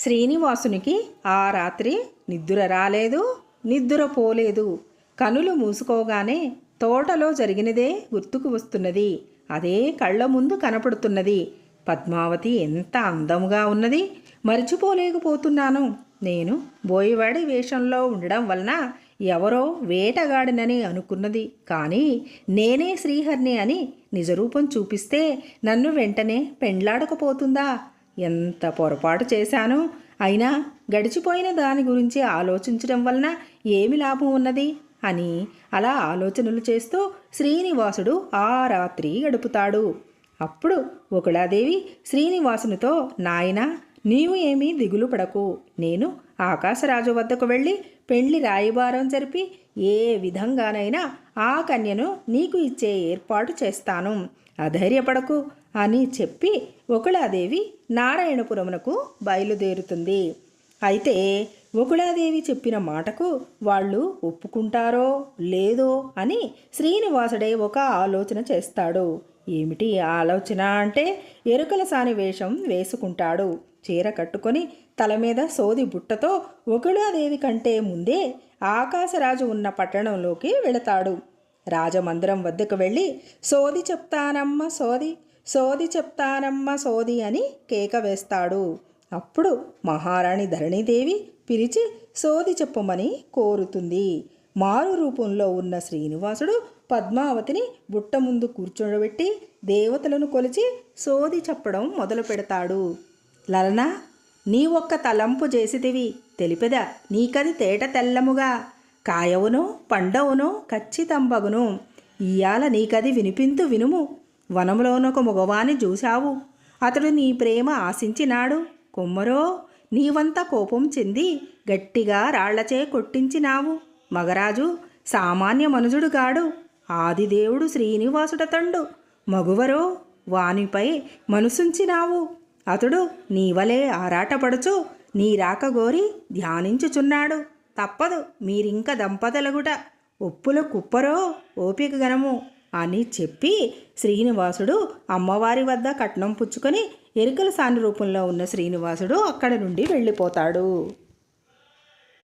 శ్రీనివాసునికి ఆ రాత్రి నిద్ర రాలేదు నిద్ర పోలేదు. కనులు మూసుకోగానే తోటలో జరిగినదే గుర్తుకు వస్తున్నది. అదే కళ్ళ ముందు కనపడుతున్నది. పద్మావతి ఎంత అందముగా ఉన్నది. మర్చిపోలేకపోతున్నాను. నేను బోయవాడి వేషంలో ఉండడం వలన ఎవరో వేటగాడినని అనుకున్నది. కానీ నేనే శ్రీహరిని అని నిజరూపం చూపిస్తే నన్ను వెంటనే పెండ్లాడకపోతుందా? ఎంత పొరపాటు చేశాను. అయినా గడిచిపోయిన దాని గురించి ఆలోచించడం వలన ఏమి లాభం ఉన్నది? అని అలా ఆలోచనలు చేస్తూ శ్రీనివాసుడు ఆ రాత్రి గడుపుతాడు. అప్పుడు ఒకళాదేవి శ్రీనివాసునితో నాయన నీవు ఏమీ దిగులు పడకు. నేను ఆకాశరాజు వద్దకు వెళ్ళి పెళ్ళి రాయబారం జరిపి ఏ విధంగానైనా ఆ కన్యను నీకు ఇచ్చే ఏర్పాటు చేస్తాను. అధైర్యపడకు. అని చెప్పి ఒకళాదేవి నారాయణపురమునకు బయలుదేరుతుంది. అయితే ఒకళాదేవి చెప్పిన మాటకు వాళ్ళు ఒప్పుకుంటారో లేదో అని శ్రీనివాసుడే ఒక ఆలోచన చేస్తాడు. ఏమిటి ఆలోచన అంటే ఎరుకల సాని వేషం వేసుకుంటాడు. చీర కట్టుకొని తల మీద సోది బుట్టతో ఒకళాదేవి కంటే ముందే ఆకాశరాజు ఉన్న పట్టణంలోకి వెళతాడు. రాజమందిరం వద్దకు వెళ్ళి సోది చెప్తానమ్మ సోది సోది చెప్తానమ్మ సోది అని కేక వేస్తాడు. అప్పుడు మహారాణి ధరణీదేవి పిలిచి సోది చెప్పమని కోరుతుంది. మారు రూపంలో ఉన్న శ్రీనివాసుడు పద్మావతిని బుట్ట ముందు కూర్చోబెట్టి దేవతలను కొలిచి సోది చెప్పడం మొదలు పెడతాడు. లలనా నీ ఒక్క తలంపు చేసితివి. తెలిపెదా నీకది తేట తెల్లముగా. కాయవును పండవును ఖచ్చితంబగును ఇయాల నీకది వినిపింతు వినుము. వనంలోనొక మగవాణ్ణి చూశావు. అతడు నీ ప్రేమ ఆశించినాడు. కొమ్మరో నీవంత కోపం చెంది గట్టిగా రాళ్ళచే కొట్టించినావు. మగరాజు సామాన్య మనుజుడుగాడు ఆదిదేవుడు శ్రీనివాసుడతండు మగువరో వానిపై మనసుంచినావు. అతడు నీవలే ఆరాటపడుచు నీ రాకగోరి ధ్యానించుచున్నాడు. తప్పదు మీరింక దంపతలగుట. ఒప్పుల కుప్పరో ఓపిక గనము అని చెప్పి శ్రీనివాసుడు అమ్మవారి వద్ద కట్నం పుచ్చుకొని ఎరుకల సాని రూపంలో ఉన్న శ్రీనివాసుడు అక్కడ నుండి వెళ్ళిపోతాడు.